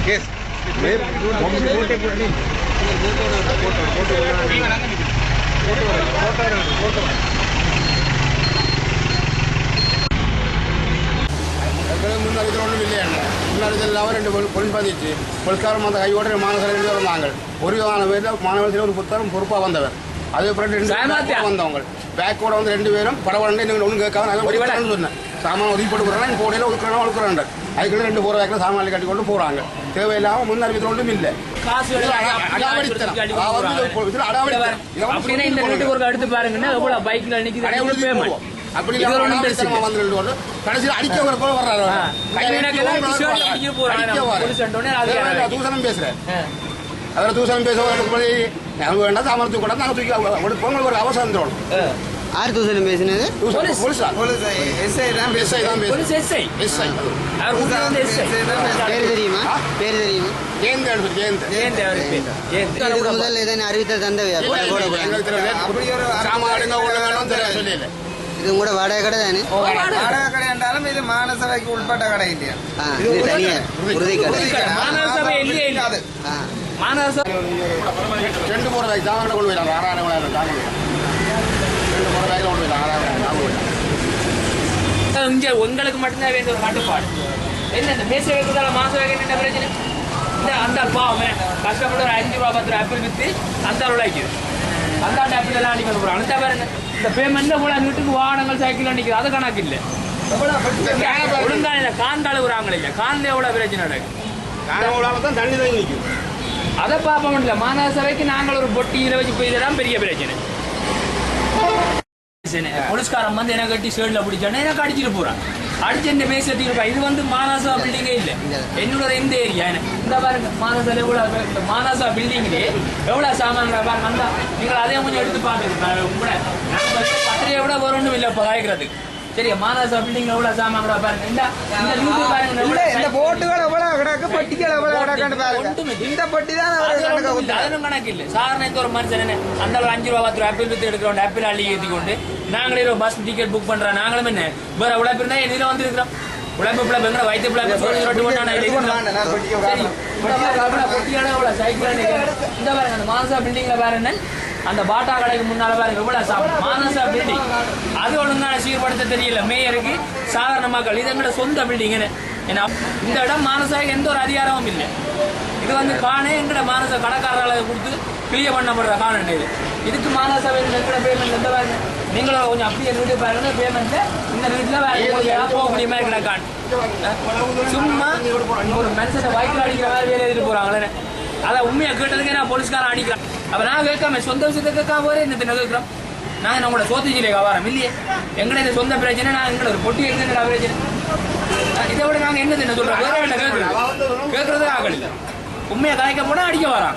Case മുന്നറിയിച്ചൊന്നും ഇല്ലയാണ് മുന്നറിയിച്ച എല്ലാവരും ഉണ്ട് police പതിച്ച് പൊലിസ്കാരന്മാർ കൈയോടെ മാനസരം രണ്ട് വന്നാങ്ങൾ ഒരു മാനവരുടെ മാനവരത്തിന് ഒരു പുത്തരും பொறுப்பா வந்தவர் அதே பிறகு ரெண்டு வந்தவங்க பேக்கோட வந்து ரெண்டு பேரும் படவடன்னு ஒன்றும் கேட்காம சொன்னேன் சாமான் ஒதுக்கி போட்டு போகிறாங்க போடையில் ஒதுக்குறோம் ஒதுக்குறாங்க அதுக்குள்ள ரெண்டு போகிற வேக்கில் சாமான் கட்டி கொண்டு போகிறாங்க தேவையில்லாமல் முன்னறிவித்து ஒன்றும் இல்லை. தூசணம் பேசுறேன். அதில் தூசணம் பேச வேண்டாம் சாமர்த்தி கூட நாங்கள் தூக்கி உங்களுக்கு ஒரு அவசரம் தோணும். யார் தூசன் பேசினது. பேர் தெரியுமா? பேர் தெரியுமா? முதல்ல ஏதாவது அறிவித்த தந்தவையா? இது கூட வாடகை கடை தானே? வாடகை கடை. என்றாலும் இது மாநசபைக்கு உட்பட்ட கடை இல்லையா? இது தனியார் உறுதி இங்க உங்களுக்கு மட்டும்தான் வேண்டிய ஒரு கட்டுப்பாடு என்ன இந்த பேச வைக்கிறதால மாசம் வைக்க என்ன பிரச்சனை? இந்த அந்த பாவம் கஷ்டப்பட்டு ஒரு அஞ்சு ரூபா பத்து ரூபா ஆப்பிள் வித்து அந்த உழைக்குது அந்த ஆப்பிள் எல்லாம் அடிக்க போறாங்க அந்த பாருங்க. இந்த பேமெண்ட்ல கூட வீட்டுக்கு வாகனங்கள் சைக்கிள் அடிக்குது அது கணக்கு இல்லை. ஒழுங்கா இல்லை காந்த அழுகுறாங்க இல்ல. காந்த எவ்வளவு பிரச்சனை நாங்கள் தான் தண்ணி தான் நிற்கும் அதை பார்ப்போம் இல்லை. மாநகர சபைக்கு நாங்கள் ஒரு பொட்டியில வச்சு போய் பெரிய பிரச்சனை பிரச்சனை. போலீஸ்காரன் வந்து எனக்கு கட்டி ஷேர்ட்ல பிடிச்சானே எனக்கு அடிச்சிட்டு போறான். அடிச்சு என்ன பேசிட்டு இருப்பா இது வந்து மானசா பில்டிங்கே இல்ல. என்னோட இந்த ஏரியா இந்த பாருங்க மானசால எவ்வளவு மானசா பில்டிங்லே எவ்வளவு சாமான் பாருங்க அந்த நீங்கள் அதே கொஞ்சம் எடுத்து பாத்துங்க உங்களோட பத்திரிகை விட இல்ல இப்ப காய்க்கிறதுக்கு. சரியா? மானசா பில்டிங்ல எவ்வளவு சாமான் கூட பாருங்க. இந்த இந்த போட்டுகள் பட்டிகள் எவ்வளவு கிடக்குன்னு பாருங்க. இந்த பட்டி தான். அதனும் கணக்கு இல்லை. சாதாரண இந்த ஒரு மனுஷன் என்ன? அந்த ஒரு அஞ்சு ரூபா பத்து ரூபா ஆப்பிள் வித்து எடுக்கிறோம். ஆப்பிள் அள்ளி ஏற்றி கொண்டு நாங்களே ஒரு பஸ் டிக்கெட் புக் பண்றோம் நாங்களும் என்ன? வேற உழைப்பு இருந்தா எதிர வந்திருக்கிறோம். உழைப்பு பிள்ளை எங்கட வயிற்று பிள்ளை சொல்லி பொட்டியை சரி. காட்டுறேன். இந்த பாருங்க, சைக்கிள். இந்த அந்த மானசா பில்டிங்ல பாருங்க அந்த பாட்டா கடைக்கு முன்னால பாருங்க எவ்வளவு சாப்பிடும் மானசா பில்டிங் அது ஒழுங்கான சீர்படுத்த தெரியல. மேயருக்கு சாதாரண மக்கள். இது எங்கட சொந்த பில்டிங் ஏன்னா இந்த இடம் மானசாவுக்கு எந்த ஒரு அதிகாரமும் இல்லை. இது வந்து காணே எங்கட மானச கடைக்காரர்களை கொடுத்து கிளியர் பண்ணப்படுற காணன் இது. இதுக்கு மானச எங்கட பேமெண்ட் எந்த பாருங்க நீங்களும் கொஞ்சம் அப்படியே வீட்டு பாருங்க. பேமெண்ட் இந்த வீட்டுல ஏதாவது போக முடியுமா இருக்கிற கான் சும்மா ஒரு மனுஷனை வயிற்றுல அடிக்கிற மாதிரி வேலை எழுதிட்டு போறாங்களே. அதை உண்மையை கேட்டதுக்கே நான் போலீஸ்காரன் அடிக்கிறேன். அப்ப நான் கேட்காம சொந்த விஷயத்தை கேட்காம போறே இந்த தினம் கேட்கிறோம் நான் நம்மளோட சோத்துச்சிலே வியாபாரம் இல்லையே. இந்த சொந்த பிரச்சனை நான் எங்களோட ஒரு பொட்டி எடுத்து பிரச்சனை இதை விட நாங்க என்ன தின்ன சொல்றோம்? வேற என்ன கேட்கறது கேட்கறதே ஆகல. உண்மையை கலைக்க போனா அடிக்க வரான்.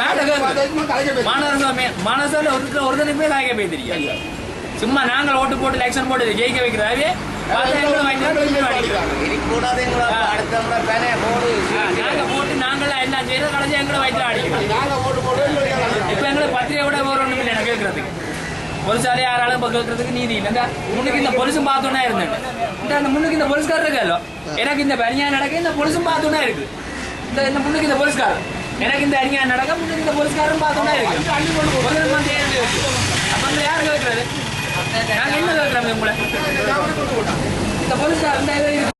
வேற கேட்கறது மாநகர மாநகரில் ஒரு ஒரு தினமே காய்க்க போய் தெரியாது. சும்மா நாங்கள் ஓட்டு போட்டு எலெக்ஷன் போட்டு ஜெயிக்க வைக்கிறாவே பார்த்தா எங்களை வாங்கி வந்து அடிக்கிறாங்க. ஆ, நாங்க போட்டு நாங்களா எல்லாம் செய்யறது கடைசி எங்களை வயிற்றுல அடிக்கிறோம். நாங்கள் ஓட்டு போட்டு இப்ப எங்களுக்கு பத்திரிகை விட ஒரு ஒண்ணும் இல்லை எனக்கு கேட்கறதுக்கு போலீஸாரே யாராலும் இப்ப கேட்கறதுக்கு நீதி இல்லைங்க முன்னுக்கு இந்த பொலிசும் பார்த்தோன்னா இருந்தேன். இந்த அந்த முன்னுக்கு இந்த போலீஸ்கார் இருக்கല്ലോ எனக்கு இந்த அநியாயம் நடக்க இந்த பொலிசும் பார்த்தோன்னா இருக்கு. இந்த இந்த முன்னுக்கு இந்த போலீஸ்கார் எனக்கு இந்த அநியாயம் நடக்க முன்னுக்கு இந்த போலீஸ்காரும் பார்த்தோன்னா இருக்கு. அப்போ இந்த ஏழு யார் கேட்கறது நாங்கள் என்ன கேட்கறோம் உங்களை இந்த போலீஸ்கார் இந்த